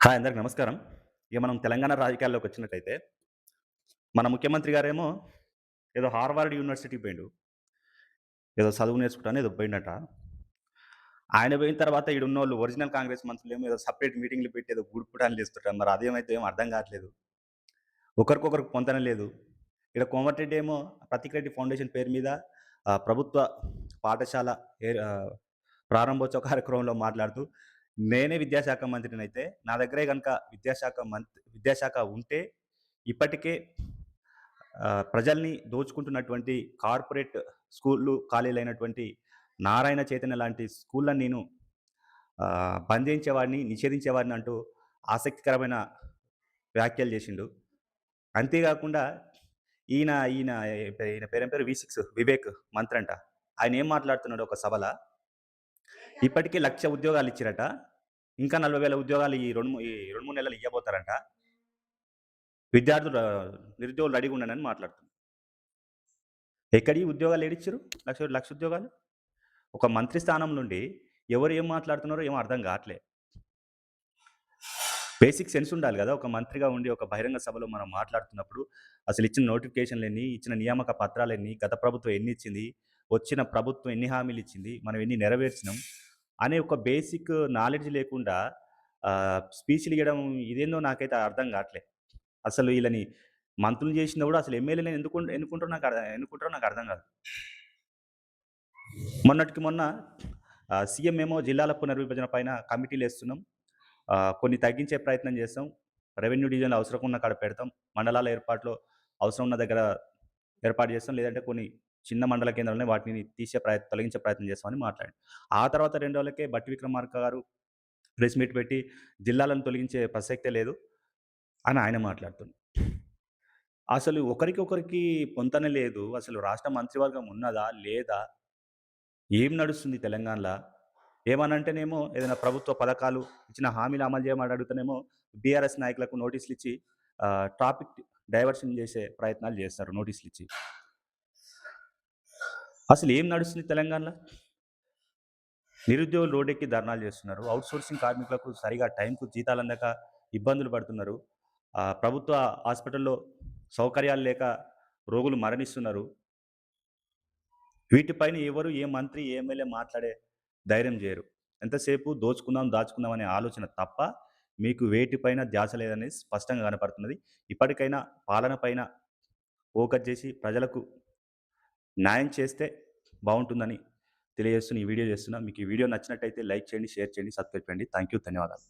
Hi అందరికి నమస్కారం. ఇక మనం తెలంగాణ రాజకీయాల్లోకి వచ్చినట్టయితే, మన ముఖ్యమంత్రి గారేమో ఏదో హార్వర్డ్ యూనివర్సిటీ పోయిండు. ఏదో చదువు నేర్చుకుంటాను ఏదో పోయిండట. ఆయన పోయిన తర్వాత ఈడున్నోళ్ళు ఒరిజినల్ కాంగ్రెస్ మంత్రులేమో ఏదో సెపరేట్ మీటింగ్‌లు పెట్టి ఏదో గుడిపుటాన్ని చేస్తుంటారు. మరి అదేమైతే ఏమో అర్థం కావట్లేదు. ఒకరికొకరికి పొందడం లేదు. ఇక్కడ కోమటిరెడ్డి ఏమో ప్రతీక్ రెడ్డి ఫౌండేషన్ పేరు మీద ప్రభుత్వ పాఠశాల ఏ ప్రారంభోత్సవ కార్యక్రమంలో మాట్లాడుతూ, నేనే విద్యాశాఖ మంత్రినైతే నా దగ్గరే కనుక విద్యాశాఖ మంత్రి విద్యాశాఖ ఉంటే ఇప్పటికే ప్రజల్ని దోచుకుంటున్నటువంటి కార్పొరేట్ స్కూళ్ళు, కాలేజీలైనటువంటి నారాయణ చైతన్య లాంటి స్కూళ్ళని నేను బంధించేవాడిని నిషేధించేవాడిని అంటూ ఆసక్తికరమైన వ్యాఖ్యలు చేసిండు. అంతేకాకుండా ఈయన ఈయన ఈయన పేరేం పేరు వి సిక్స్ వివేక్ మంత్రంట. ఆయన ఏం మాట్లాడుతున్నాడు ఒక సభల ఇప్పటికే లక్ష ఉద్యోగాలు ఇచ్చిరట. ఇంకా నలభై వేల ఉద్యోగాలు ఈ రెండు ఈ 2, 3 నెలలు ఇవ్వబోతారంట విద్యార్థులు నిరుద్యోగులు రెడీగా ఉండనని మాట్లాడుతున్నారు. ఎక్కడి ఉద్యోగాలు ఏడిచ్చిర్రు? లక్ష లక్ష ఉద్యోగాలు. ఒక మంత్రి స్థానం నుండి ఎవరు ఏం మాట్లాడుతున్నారో ఏమో అర్థం కావట్లే. బేసిక్ సెన్స్ ఉండాలి కదా ఒక మంత్రిగా ఉండి ఒక బహిరంగ సభలో మనం మాట్లాడుతున్నప్పుడు అసలు ఇచ్చిన నోటిఫికేషన్లు ఎన్ని ఇచ్చిన నియామక పత్రాలెన్ని, గత ప్రభుత్వం ఎన్ని ఇచ్చింది వచ్చిన ప్రభుత్వం ఎన్ని హామీలు ఇచ్చింది, మనం ఎన్ని నెరవేర్చినాం అనే ఒక బేసిక్ నాలెడ్జ్ లేకుండా స్పీచ్‌లు ఇవ్వడం ఇదేందో నాకైతే అర్థం కావట్లే. అసలు వీళ్ళని మంత్రులు చేసిన కూడా అసలు ఎమ్మెల్యేలని ఎందుకు ఎన్నుకుంటారో నాకు అర్థం ఎన్నుకుంటారో నాకు అర్థం కాదు. మొన్నటికి మొన్న సీఎం ఏమో జిల్లాల పునర్విభజన పైన కమిటీలు వేస్తున్నాం కొన్ని తగ్గించే ప్రయత్నం చేస్తాం. రెవెన్యూ డివిజన్‌లో అవసరం ఉన్న కాడ పెడతాం. మండలాల ఏర్పాట్లో అవసరం ఉన్న దగ్గర ఏర్పాటు చేస్తాం. లేదంటే కొన్ని చిన్న మండల కేంద్రాలనే వాటిని తీసే ప్రయత్ తొలగించే ప్రయత్నం చేస్తామని మాట్లాడి ఆ తర్వాత రెండు రోజులకే బట్టి విక్రమార్క గారు ప్రెస్ మీట్ పెట్టి జిల్లాలను తొలగించే ప్రసక్తే లేదు అని ఆయన మాట్లాడుతుంది అసలు ఒకరికొకరికి పొంతన లేదు. అసలు రాష్ట్ర మంత్రివర్గం ఉన్నదా? లేదా? ఏం నడుస్తుంది తెలంగాణలో ఏమనంటేనేమో ఏదైనా ప్రభుత్వ పథకాలు ఇచ్చిన హామీలు అమలు చేయమని అడుగుతానేమో బీఆర్ఎస్ నాయకులకు నోటీసులు ఇచ్చి ట్రాఫిక్ డైవర్షన్ చేసే ప్రయత్నాలు చేస్తారు నోటీసులు ఇచ్చి అసలు ఏం నడుస్తుంది తెలంగాణలో నిరుద్యోగులు రోడ్డెక్కి ధర్నాలు చేస్తున్నారు. ఔట్‌సోర్సింగ్ కార్మికులకు సరిగా టైంకు జీతాలు అందక ఇబ్బందులు పడుతున్నారు. ప్రభుత్వ హాస్పిటల్‌లో సౌకర్యాలు లేక రోగులు మరణిస్తున్నారు. వీటిపైన ఎవరు ఏ మంత్రి, ఏ ఎమ్మెల్యే మాట్లాడే ధైర్యం చేయరు. ఎంతసేపు దోచుకుందాం, దాచుకుందాం అనే ఆలోచన తప్ప మీకు వేటిపైన ధ్యాస లేదనేది స్పష్టంగా కనపడుతున్నది. ఇప్పటికైనా పాలన పైన ఫోకస్ చేసి ప్రజలకు న్యాయం చేస్తే బాగుంటుందని తెలియజేస్తూ ఈ వీడియో చేస్తున్నా. మీకు ఈ వీడియో నచ్చినట్టయితే లైక్ చేయండి, షేర్ చేయండి, సబ్స్క్రైబ్ చేయండి. Thank you. ధన్యవాదాలు.